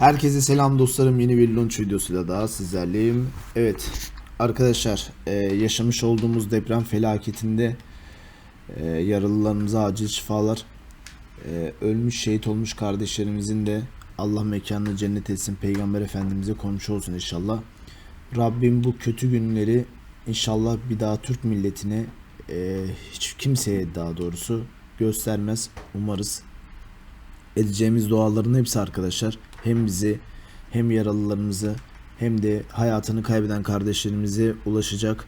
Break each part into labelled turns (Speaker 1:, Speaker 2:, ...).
Speaker 1: Herkese selam dostlarım. Yeni bir launch videosuyla daha sizlerleyim. Evet arkadaşlar e, yaşamış olduğumuz deprem felaketinde e, yaralılarımıza acil şifalar. E, ölmüş şehit olmuş kardeşlerimizin de Allah mekanını cennet etsin. Peygamber Efendimiz'e komşu olsun inşallah. Rabbim bu kötü günleri inşallah bir daha Türk milletine hiç kimseye daha doğrusu göstermez. Umarız edeceğimiz duaların hepsi arkadaşlar hem bizi hem yaralılarımızı hem de hayatını kaybeden kardeşlerimize ulaşacak.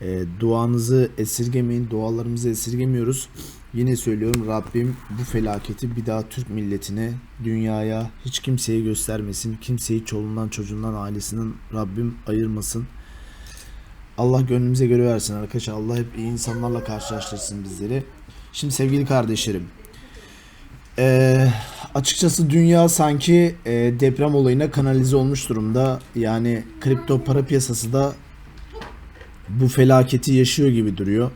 Speaker 1: E, duanızı esirgemeyin, dualarımızı esirgemiyoruz. Yine söylüyorum Rabbim bu felaketi bir daha Türk milletine, dünyaya hiç kimseye göstermesin. Kimseyi çoluğundan, çocuğundan, ailesinden Rabbim ayırmasın. Allah gönlümüze göre versin arkadaşlar. Allah hep iyi insanlarla karşılaştırsın bizleri. Şimdi sevgili kardeşlerim, ee, açıkçası dünya sanki e, deprem olayına kanalize olmuş durumda. Yani kripto para piyasası da bu felaketi yaşıyor gibi duruyor.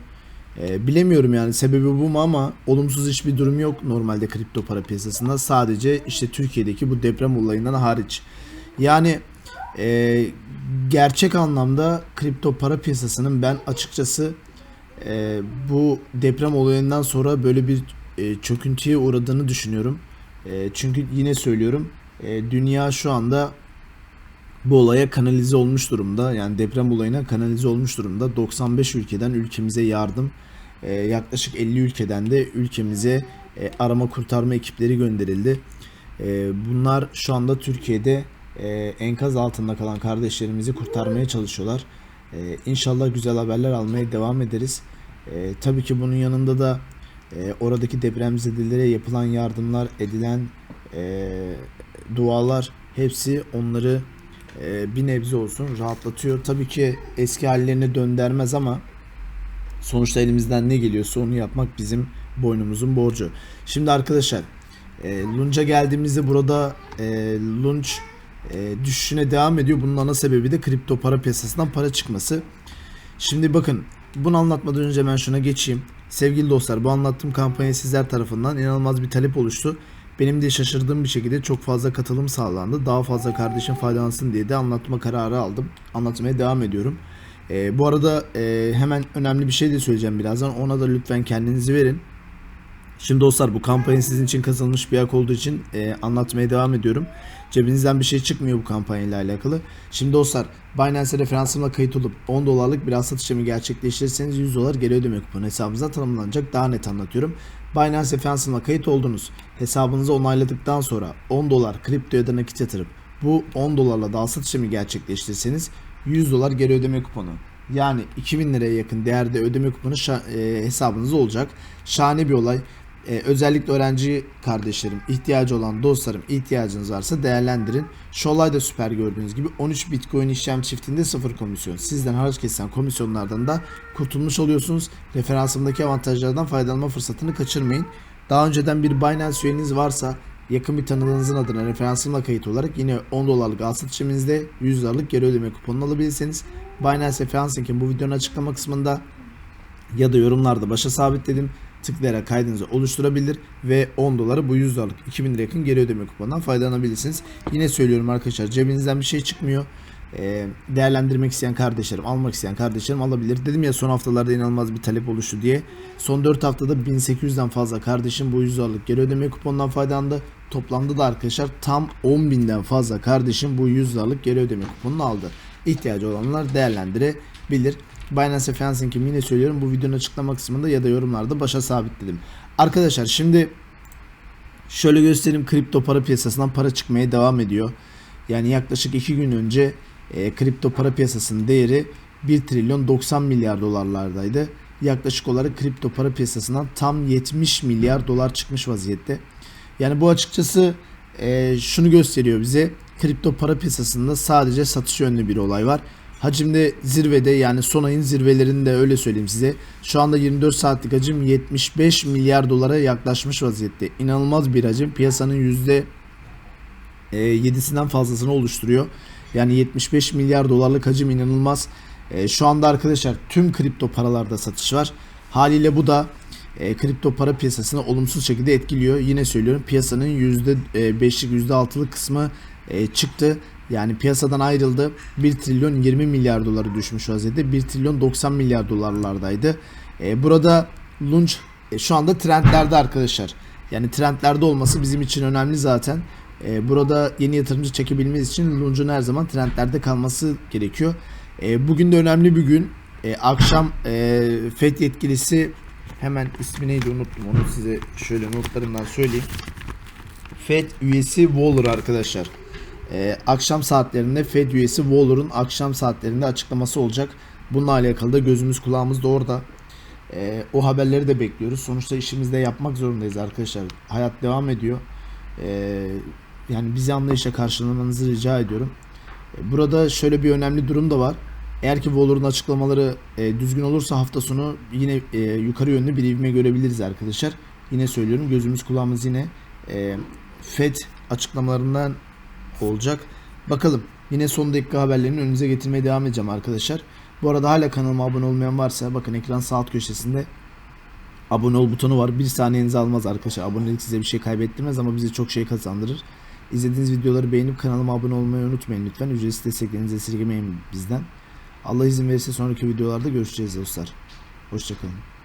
Speaker 1: Ee, bilemiyorum yani sebebi bu mu ama olumsuz hiçbir durum yok normalde kripto para piyasasında. Sadece işte Türkiye'deki bu deprem olayından hariç. Yani e, gerçek anlamda kripto para piyasasının ben açıkçası e, bu deprem olayından sonra böyle bir e, çöküntüye uğradığını düşünüyorum. E, çünkü yine söylüyorum e, dünya şu anda bu olaya kanalize olmuş durumda. Yani deprem olayına kanalize olmuş durumda. 95 ülkeden ülkemize yardım, e, yaklaşık 50 ülkeden de ülkemize arama kurtarma ekipleri gönderildi. Bunlar şu anda Türkiye'de enkaz altında kalan kardeşlerimizi kurtarmaya çalışıyorlar. E, inşallah güzel haberler almaya devam ederiz. Tabii ki bunun yanında da e, oradaki depremzedelere yapılan yardımlar, edilen e, dualar hepsi onları e, bir nebze olsun rahatlatıyor. Tabii ki eski hallerine döndürmez ama sonuçta elimizden ne geliyorsa onu yapmak bizim boynumuzun borcu. Şimdi arkadaşlar e, Lunch'a geldiğimizde burada e, Lunch e, düşüşüne devam ediyor. Bunun ana sebebi de kripto para piyasasından para çıkması. Şimdi bakın bunu anlatmadan önce ben şuna geçeyim. Sevgili dostlar bu anlattığım kampanya sizler tarafından inanılmaz bir talep oluştu. Benim de şaşırdığım bir şekilde çok fazla katılım sağlandı. Daha fazla kardeşim faydalansın diye de anlatma kararı aldım. Anlatmaya devam ediyorum. Ee, bu arada e, hemen önemli bir şey de söyleyeceğim birazdan. Ona da lütfen kendinizi verin. Şimdi dostlar bu kampanya sizin için kazanılmış bir hak olduğu için e, anlatmaya devam ediyorum. Cebinizden bir şey çıkmıyor bu kampanyayla alakalı. Şimdi dostlar Binance referansımla kayıt olup 10 dolarlık bir satış işlemi gerçekleştirirseniz 100 dolar geri ödeme kuponu hesabınıza tanımlanacak. Daha net anlatıyorum. Binance referansımla kayıt oldunuz. Hesabınızı onayladıktan sonra 10 dolar kripto ya da nakit yatırıp bu 10 dolarla daha satış işlemi gerçekleştirirseniz 100 dolar geri ödeme kuponu. Yani 2000 liraya yakın değerde ödeme kuponu e, hesabınızda olacak. Şahane bir olay. Ee, özellikle öğrenci kardeşlerim, ihtiyacı olan dostlarım ihtiyacınız varsa değerlendirin. Şu olay da süper gördüğünüz gibi 13 Bitcoin işlem çiftinde sıfır komisyon. Sizden haraç kesen komisyonlardan da kurtulmuş oluyorsunuz. Referansımdaki avantajlardan faydalanma fırsatını kaçırmayın. Daha önceden bir Binance üyeniz varsa yakın bir tanıdığınızın adına referansımla kayıt olarak yine 10 dolarlık al satışımızda 100 dolarlık geri ödeme kuponunu alabilirsiniz. Binance referans linkin bu videonun açıklama kısmında ya da yorumlarda başa sabitledim tıklayarak kaydınızı oluşturabilir ve 10 doları bu 100 dolarlık 2000 lira yakın geri ödeme kuponundan faydalanabilirsiniz. Yine söylüyorum arkadaşlar cebinizden bir şey çıkmıyor. Ee, değerlendirmek isteyen kardeşlerim, almak isteyen kardeşlerim alabilir. Dedim ya son haftalarda inanılmaz bir talep oluştu diye. Son 4 haftada 1800'den fazla kardeşim bu 100 dolarlık geri ödeme kuponundan faydalandı. Toplamda da arkadaşlar tam 10.000'den fazla kardeşim bu 100 dolarlık geri ödeme kuponunu aldı. İhtiyacı olanlar değerlendirebilir. Binance Reference linkimi yine söylüyorum bu videonun açıklama kısmında ya da yorumlarda başa sabitledim. Arkadaşlar şimdi şöyle göstereyim kripto para piyasasından para çıkmaya devam ediyor. Yani yaklaşık 2 gün önce e, kripto para piyasasının değeri 1 trilyon 90 milyar dolarlardaydı. Yaklaşık olarak kripto para piyasasından tam 70 milyar dolar çıkmış vaziyette. Yani bu açıkçası e, şunu gösteriyor bize. Kripto para piyasasında sadece satış yönlü bir olay var. Hacimde zirvede yani son ayın zirvelerinde öyle söyleyeyim size. Şu anda 24 saatlik hacim 75 milyar dolara yaklaşmış vaziyette. İnanılmaz bir hacim. Piyasanın yüzde 7'sinden fazlasını oluşturuyor. Yani 75 milyar dolarlık hacim inanılmaz. E, şu anda arkadaşlar tüm kripto paralarda satış var. Haliyle bu da e, kripto para piyasasını olumsuz şekilde etkiliyor. Yine söylüyorum piyasanın %5'lik %6'lık kısmı e, çıktı. Yani piyasadan ayrıldı. 1 trilyon 20 milyar doları düşmüş vaziyette. 1 trilyon 90 milyar dolarlardaydı. E, burada Lunch e, şu anda trendlerde arkadaşlar. Yani trendlerde olması bizim için önemli zaten. E, burada yeni yatırımcı çekebilmemiz için Lunch'un her zaman trendlerde kalması gerekiyor. E, bugün de önemli bir gün. E, akşam e, FED yetkilisi hemen ismi neydi unuttum onu size şöyle notlarımdan söyleyeyim. FED üyesi Waller arkadaşlar. Ee, akşam saatlerinde Fed üyesi Waller'ın akşam saatlerinde açıklaması olacak. Bununla alakalı da gözümüz kulağımız da orada. Ee, o haberleri de bekliyoruz. Sonuçta işimizde yapmak zorundayız arkadaşlar. Hayat devam ediyor. Ee, yani bizi anlayışla karşılamanızı rica ediyorum. Burada şöyle bir önemli durum da var. Eğer ki Waller'ın açıklamaları e, düzgün olursa hafta sonu yine e, yukarı yönlü bir ivme görebiliriz arkadaşlar. Yine söylüyorum gözümüz kulağımız yine e, Fed açıklamalarından olacak. Bakalım. Yine son dakika haberlerini önünüze getirmeye devam edeceğim arkadaşlar. Bu arada hala kanalıma abone olmayan varsa bakın ekran sağ alt köşesinde abone ol butonu var. Bir saniyenizi almaz arkadaşlar. Abonelik size bir şey kaybettirmez ama bize çok şey kazandırır. İzlediğiniz videoları beğenip kanalıma abone olmayı unutmayın lütfen. Ücretsiz desteklerinizi esirgemeyin bizden. Allah izin verirse sonraki videolarda görüşeceğiz dostlar. Hoşçakalın.